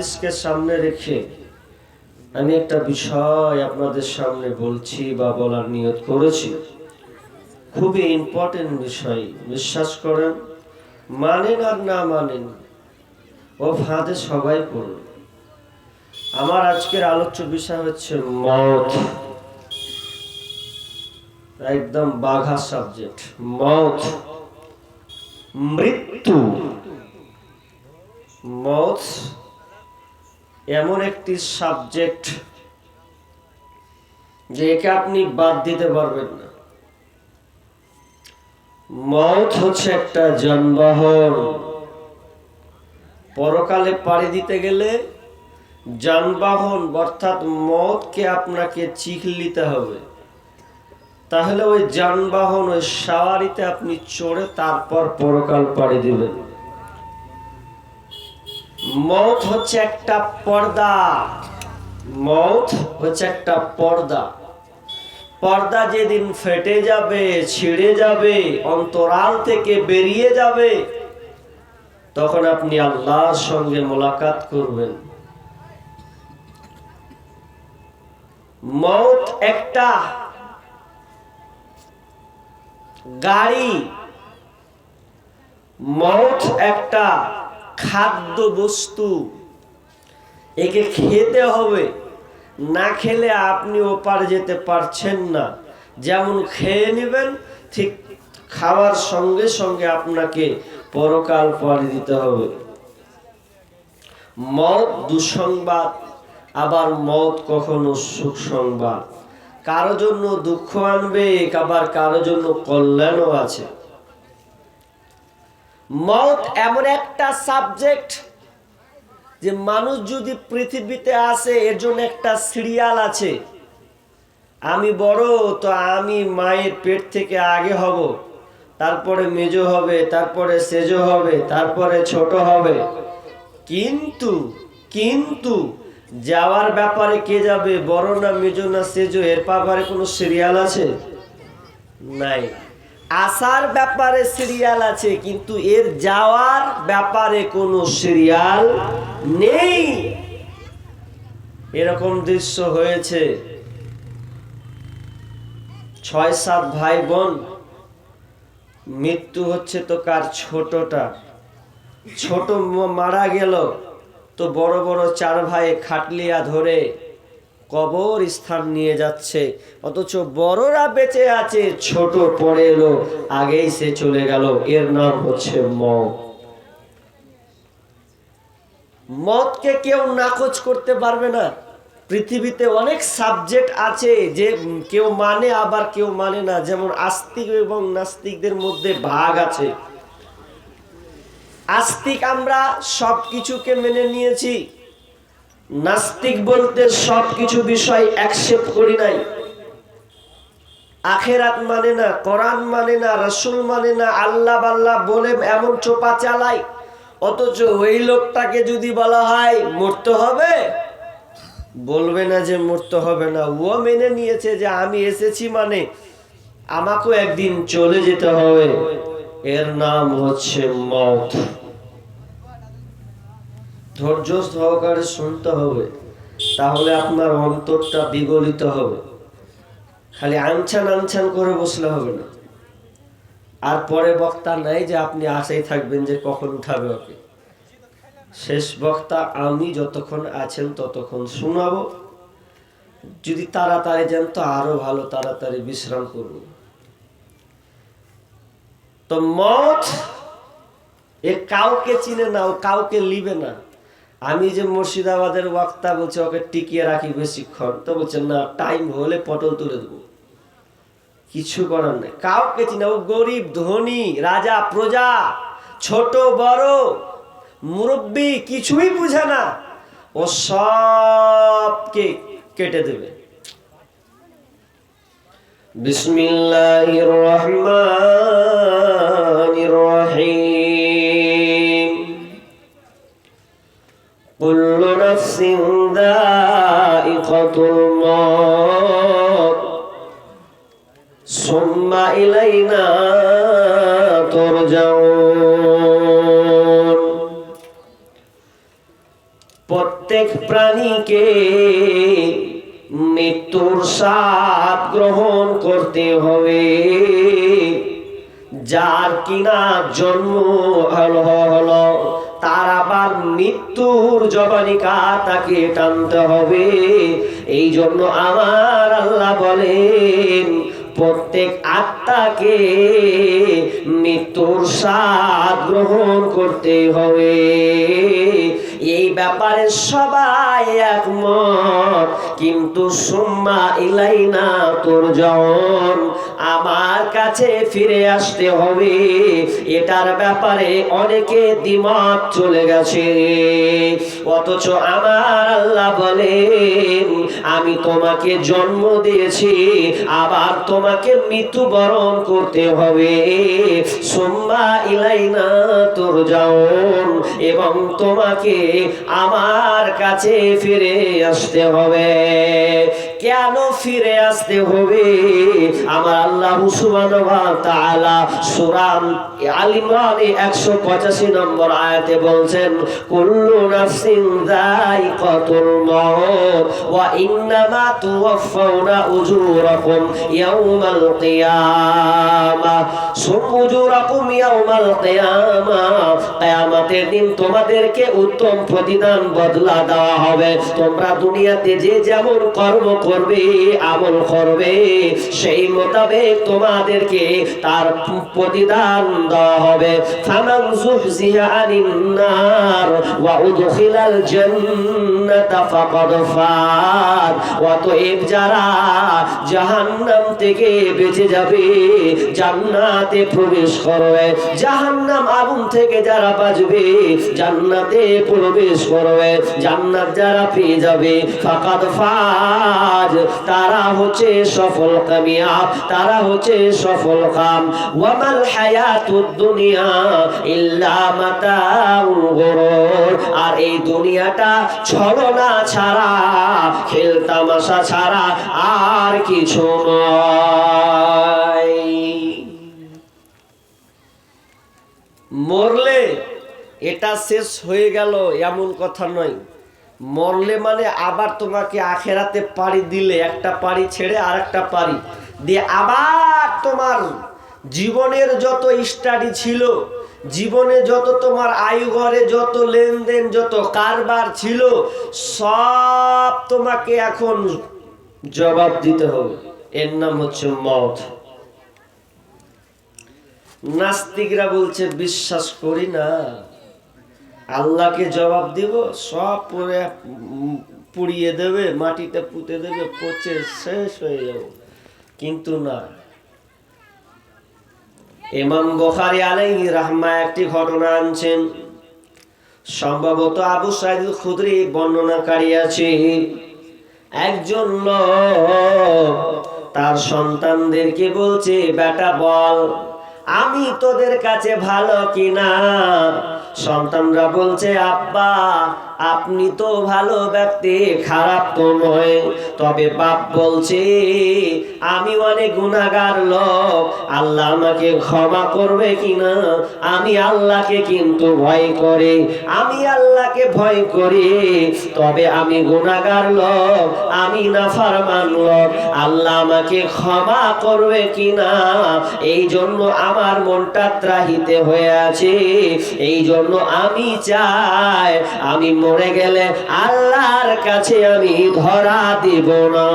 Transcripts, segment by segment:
হাদিসকে সামনে রেখে আমি একটা বিষয় আপনাদের সামনে বলছি বা বলার নিয়ত করেছি। খুবই ইম্পর্টেন্ট বিষয়, বিশ্বাস করেন, মানেন আর না মানেন ও ফাঁদে সবাই পড়ুন আমার আজকের আলোচ্য বিষয় হচ্ছে মত। একদম বাঘা সাবজেক্ট মত। মৃত্যু। মত এমন একটি সাবজেক্ট যে একে আপনি বাদ দিতে পারবেন না। মত হচ্ছে একটা যানবাহন। পরকালে পাড়ি দিতে গেলে যানবাহন অর্থাৎ মতকে আপনাকে চিখ নিতে হবে। তাহলে ওই যানবাহন, ওই সাওয়ারিতে আপনি চড়ে তারপর পরকাল পাড়ি দিবেন। মত হচ্ছে একটা পর্দা। মত হচ্ছে একটা পর্দা। পর্দা যেদিন ফেটে যাবে, ছিঁড়ে যাবে, অন্তরাল থেকে বেরিয়ে যাবে, তখন আপনি আল্লাহর সঙ্গে মোলাকাত করবেন। মত একটা গাড়ি। মত একটা খাদ্য বস্তু একে খেতে হবে, না খেলে আপনি ওপার যেতে পারছেন না। যেমন খেয়ে নেবেন, ঠিক খাওয়ার সঙ্গে সঙ্গে আপনাকে পরকাল পাড়ি দিতে হবে। মত দুঃসংবাদ, আবার মত কখনো সুখ সংবাদ কারও জন্য দুঃখ আনবে, আবার কারও জন্য কল্যাণও আছে। মত এমন একটা সাবজেক্ট যে মানুষ যদি পৃথিবীতে আসে, এর জন্য একটা সিরিয়াল আছে। আমি বড়, তো আমি মায়ের পেট থেকে আগে হব। তারপরে মেজো হবে, তারপরে সেজো হবে, তারপরে ছোট হবে। কিন্তু কিন্তু যাওয়ার ব্যাপারে কে যাবে, বড় না মেজো না সেজো, এর ব্যাপারে কোনো সিরিয়াল আছে? নাই। আসার ব্যাপারে সিরিয়াল আছে, কিন্তু এর যাওয়ার ব্যাপারে কোনো সিরিয়াল নেই। এরকম দৃশ্য হয়েছে। ছয় সাত ভাই বোন মৃত্যু হচ্ছে তো কার ছোটটা। ছোট মারা গেল, তো বড় বড় চার ভাই খাটলিয়া ধরে কবর স্থান নিয়ে যাচ্ছে। অথচ বড়রা বেঁচে আছে, ছোট পড়ে এলো, আগেই সে চলে গেল। এর নাম হচ্ছে মত মতকে কেউ নাকচ করতে পারবে না। পৃথিবীতে অনেক সাবজেক্ট আছে যে কেউ মানে আবার কেউ মানে না। যেমন আস্তিক এবং নাস্তিকদের মধ্যে ভাগ আছে। আস্তিক আমরা সব কিছুকে মেনে নিয়েছি। নাস্তিক বলতে সব কিছু বিষয় অ্যাকসেপ্ট করি নাই। আখেরাত মানে না, কোরআন মানে না, রসুল মানে না, আল্লাহ বাল্লাহ বলে এমন চোপা চালাই, অথচ ওই লোকটাকে যদি বলা হয়, মরতে হবে? বলবে না যে মরতে হবে না। ও মেনে নিয়েছে যে আমি এসেছি মানে আমাকেও একদিন চলে যেতে হবে। এর নাম হচ্ছে মত ধৈর্য সহকারে শুনতে হবে, তাহলে আপনার অন্তরটা বিগলিত হবে। খালি আনছান আনছান করে বসলে হবে না। আর পরে বক্তা নাই যে আপনি আশাই থাকবেন যে কখন উঠাবে ওকে। শেষ বক্তা, আমি যতক্ষণ আছেন ততক্ষণ শোনাবো। যদি তাড়াতাড়ি যান তো আরও ভালো তাড়াতাড়ি বিশ্রাম করব। তো মত এ কাউকে চিনে না, ও কাউকে লিবে না। আমি যে মুর্শিদাবাদের বক্তা বলছে, ওকে টিকিয়ে রাখি বেশিক্ষণ। তো বলছে, না টাইম হলে পটল তুলে দেবো। কিছু করার নেই। কাউকে চিনে ও গরিব, ধনী, রাজা, প্রজা, ছোট, বড়, মুরব্বী, কিছুই বুঝে না। ও সবকে কেটে দেবে। বিসমিল্লাহির রহমানির রহিম। نفس ذائقة الموت ثم إلينا ترجعون প্রত্যেক প্রাণীকে মৃত্যুর স্বাদ গ্রহণ করতে হবে যার কিনা জন্ম হলো হলো তার আবার মৃত্যুর জবানিকা তাকে টানতে হবে এই জন্য আমার আল্লাহ বলেন প্রত্যেক আত্মাকে মৃত্যুর স্বাদ গ্রহণ করতে হবে। এই ব্যাপারে সবাই একমত, কিন্তু সুম্মা ইলাইনা তোর জন আমার কাছে ফিরে আসতে হবে। এটার ব্যাপারে অনেকে দ্বিমত চলে গেছে। অথচ আমার আল্লাহ বলেন আমি তোমাকে জন্ম দিয়েছি, আবার তোমাকে মৃত্যুবরণ করতে হবে। সোম্মা ইলাইনা তোর যাওন এবং তোমাকে আমার কাছে ফিরে আসতে হবে। কেন ফিরে আসতে হবে? আমার আল্লাহ তাআলা সূরা আল ইমরানে 185 নম্বর আয়াতে কুল্লু নাফসিন যায়িকাতুল ওয়া ইন্নামা তুওয়াফাউনা উজুরাকুম কিয়ামতের দিন তোমাদেরকে উত্তম প্রতিদান বদলা দেওয়া হবে। তোমরা দুনিয়াতে যে যেমন কর্ম করবে, আমল করবে, সেই মোতাবেক তোমাদেরকে তার প্রতিদান দেওয়া হবে। ওয়া উদখিলাল জান্নাতা ফাকাদ ফাত। যারা জাহান্নাম থেকে বেঁচে যাবে, জান্নাতে প্রবেশ করবে। জাহান্নাম আগুন থেকে যারা বাঁচবে, জান্নাতে প্রবেশ করবে। জান্নাত যারা পেয়ে যাবে, ফাকাদ ফাজ তারা হচ্ছে সফল কামিয়াব, তারা হচ্ছে সফল কাম ওয়ামাল হায়াতুদ দুনিয়া ইল্লা মাতাউল গুরুর। আর এই দুনিয়াটা ছলনা ছাড়া, খেল তামাশা ছাড়া আর কিছু নয়। মরলে এটা শেষ হয়ে গেল, এমন কথা নয়। মরলে মানে আবার তোমাকে আখেরাতে পাড়ি দিলে, একটা পাড়ি ছেড়ে আর একটা পাড়ি দিয়ে আবার তোমার জীবনের যত স্টাডি ছিল, জীবনে যত তোমার আয়ু ঘরে যত লেনদেন, যত কারবার ছিল, সব তোমাকে এখন জবাব দিতে হবে। এর নাম হচ্ছে মত নাস্তিকরা বলছে, বিশ্বাস করি না। আল্লাহকে জবাব দিব, সব পরে পুড়িয়ে দেবে, মাটিতে পুঁতে দেবে, পচে শেষ হয়ে যাব। কিন্তু না। ইমাম বখারি আলাইহি রাহমা একটি ঘটনা আনছেন। সম্ভবত আবু সাইদ খুদরি বর্ণনাকারী আছে। একজন লোক তার সন্তানদেরকে বলছে, বেটা বল, আমি তোদের কাছে ভালো কিনা? সন্তানরা বলছে, আব্বা, আপনি তো ভালো ব্যক্তি, খারাপ তো নয়। তবে বাপ বলছে, আমি অনেক গুণাগার লোক। আল্লাহ আমাকে ক্ষমা করবে কিনা? আমি আল্লাহকে কিন্তু ভয় করি। আমি আল্লাহকে ভয় করি। তবে আমি গুণাগার লোক, আমি নাফারমান লোক। আল্লাহ আমাকে ক্ষমা করবে কিনা? এই জন্য আমার মনটা ত্রাহিতে হয়ে আছে। এই জন্য আমি চাই। আমি মরে গেলে আল্লাহর কাছে আমি ধরা দিব না।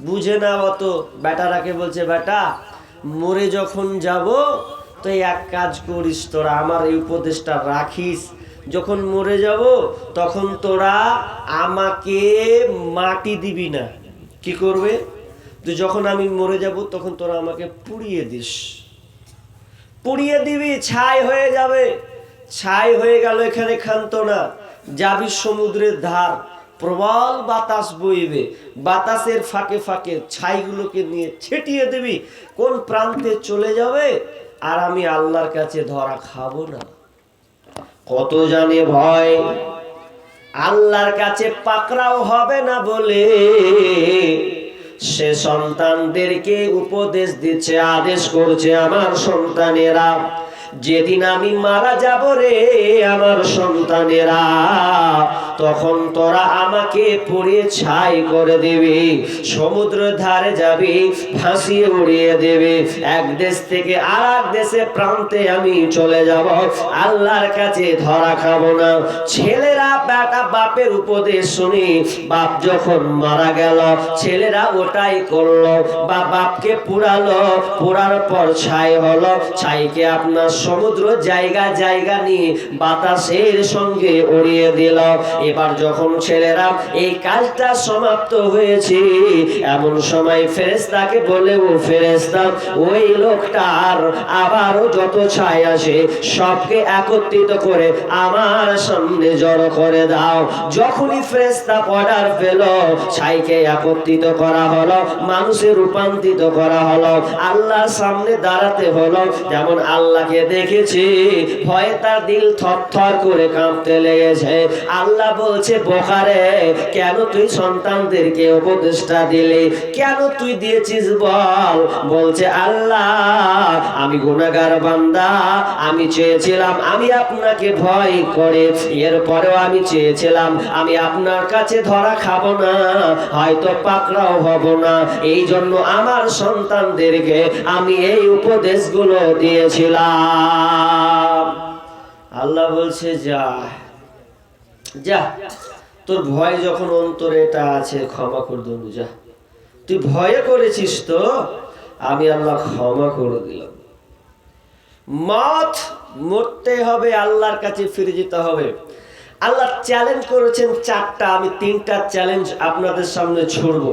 বুঝে না অত বেটারাকে বলছে বেটা মরে যখন যাব, তো এক কাজ করিস তোরা, আমার এই উপদেশটা রাখিস। যখন মরে যাব, তখন তোরা আমাকে মাটি দিবি না। কি করবে? তো যখন আমি মরে যাব, তখন তোরা আমাকে পুড়িয়ে দিস। পুড়িয়ে দিবি, ছাই হয়ে যাবে। ছাই হয়ে গেল এখানে ক্ষান্ত না যাবি সমুদ্রের ধার। প্রবল বাতাস বইবে। বাতাসের ফাঁকে ফাঁকে ছাইগুলোকে নিয়ে ছেটিয়ে দিবি। কোন প্রান্তে চলে যাবে? আর আমি আল্লাহর কাছে ধরা খাব না। কত জানে ভয়। আল্লাহর কাছে পাকড়াও হবে না বলে। সে সন্তানদেরকে উপদেশ দিচ্ছে, আদেশ করছে আমার সন্তানেরা, যেদিন আমি মারা যাব রে আমার সন্তানেরা তখন তোরা আমাকে পুড়িয়ে ছাই করে দেবে সমুদ্র ধারে যাবে ভাসিয়ে উড়িয়ে দেবে। এক দেশ থেকে আর এক দেশে প্রান্তে আমি চলে যাব, আল্লাহর কাছে ধরা খাব না। ছেলেরা বেটা বাপের উপদেশ শুনি, বাপ যখন মারা গেল, ছেলেরা ওটাই করল, বা বাপকে পুরালো পুরার পর ছাই হলো, ছাইকে আপনার সমুদ্র জায়গা জায়গা নিয়ে বাতাসের সঙ্গে উড়িয়ে দিল। এবার যখন ছেলেরা এই কাজটা সমাপ্ত হয়েছে, এমন সময় ফেরেস্তাকে বলে, ও ফেরেস্তা ওই লোকটার আবারও যত ছাই আসে, সবকে একত্রিত করে আমার সামনে জড়ো করে দাও। যখনই ফেরেস্তা অর্ডার পেল, ছাইকে একত্রিত করা হলো, মানুষে রূপান্তরিত করা হলো আল্লাহ সামনে দাঁড়াতে হলো। যেমন আল্লাহকে দেখেছি, ভয়ে তার দিল থরথর করে কাঁপতে লেগেছে। আল্লাহ বলছে, বোখারে, কেন তুই সন্তানদেরকে উপদেশটা দিলি? কেন তুই দিয়েছিস বল? বলছে, আল্লাহ, আমি গুনাহগার বান্দা, আমি চেয়েছিলাম, আমি আপনাকে ভয় করে, এরপরেও আমি চেয়েছিলাম, আমি আপনার কাছে ধরা খাব না, হয়তো পাকড়াও হব না। এই জন্য আমার সন্তানদেরকে আমি এই উপদেশগুলো দিয়েছিলাম। আল্লাহ বলছে, যা। যা, তোর ভয় যখন অন্তরে এটা আছে, ক্ষমা করে দেবো যা। তুই ভয়ে করেছিস তো, আমি আল্লাহ ক্ষমা করে দিলাম। মত মরতে হবে, আল্লাহর কাছে ফিরে যেতে হবে। আল্লাহ চ্যালেঞ্জ করেছেন চারটা, আমি তিনটা চ্যালেঞ্জ আপনাদের সামনে ছড়ব।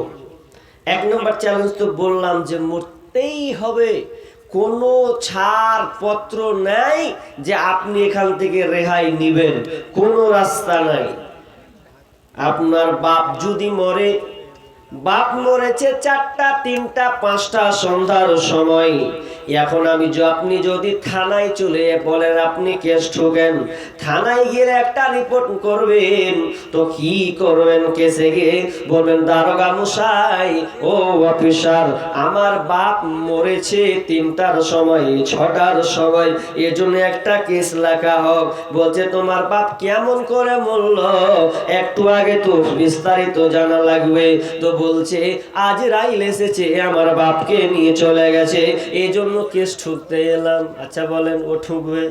এক নম্বর চ্যালেঞ্জ তো বললাম যে মরতেই হবে। কোনো ছাড় পত্র নাই যে আপনি এখান থেকে রেহাই নিবেন। কোনো রাস্তা নাই। আপনার বাপ যদি মরে বাপ মরেছে চারটা, তিনটা, পাঁচটা সন্ধ্যার সময়। এখন আমি আপনি যদি থানায় চলে বলেন, আপনি কেস ঠোকেন। থানায় গিয়ে একটা রিপোর্ট করবেন, তো কি করবেন কেসে গিয়ে? বলবেন, দারোগা মশাই, ও অফিসার, আমার বাপ মরেছে তিনটার সময়, ছটার সময়। এজন্য একটা কেস লেখা হোক। বলছে, তোমার বাপ কেমন করে মরল? একটু আগে তো বিস্তারিত জানা লাগবে। তো বলছে, আজ রাইল এসেছে, আমার বাপকে নিয়ে চলে গেছে এই জন্য কেস ঠুকতে এলাম। আচ্ছা বলেন, ও ঠুকবে?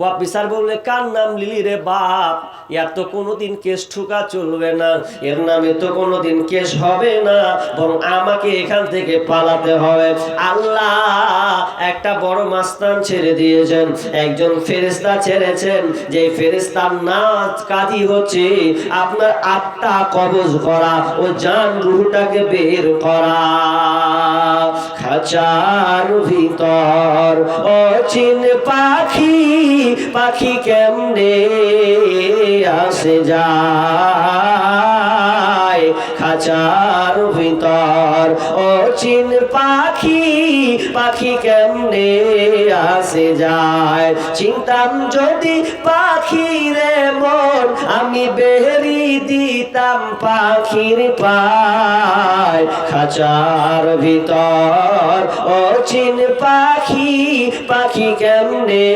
অফিসার বললে, কার নাম লিলি রে বাপ? এর তো কোনোদিন কেস ঠুকা চলবে না। এর নামে তো কোনোদিন কেস হবে না। বরং আমাকে এখান থেকে পালাতে হবে। আল্লাহ একটা বড় মাস্তান ছেড়ে দিয়েছেন। একজন ফেরেস্তা ছেড়েছেন। যে ফেরেস্তার নাচ কাজই হচ্ছে আপনার আত্মা কবজ করা ও জান রুহটাকে বের করা। খাঁচার ভিতর অচিন পাখি পাখি কেমনে আসে যায়? খাঁচার ভিতর। অচিন পাখি পাখি কেমনে আসে যায়? চিন্তাম যদি পাখি রে মন, আমি বেরি দিতাম পাখির পায়। খাঁচার ভিতর অচিন পাখি পাখি কেমনে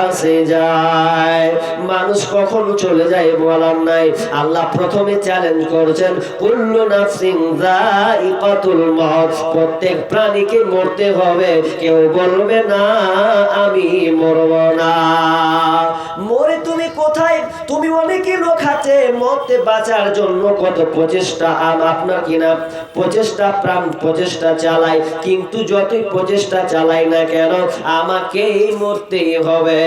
আসে যায়? মানুষ কখন চলে যায় বলার নাই। আল্লাহ প্রথমে চ্যালেঞ্জ করছেন, কুল্লু নাফসিন যায়িকাতুল মউত, প্রত্যেক প্রাণীকে মরতে হবে। কেউ বলবে, না, আমি মরব না। মরে তুমি কোথায়? তুমি অনেকে লোক আছে, মরতে বাঁচার জন্য কত প্রচেষ্টা আপনার কিনা প্রচেষ্টা প্রাণ, প্রচেষ্টা চালাই, কিন্তু যতই প্রচেষ্টা চালাই না কেন, আমাকেই মরতেই হবে।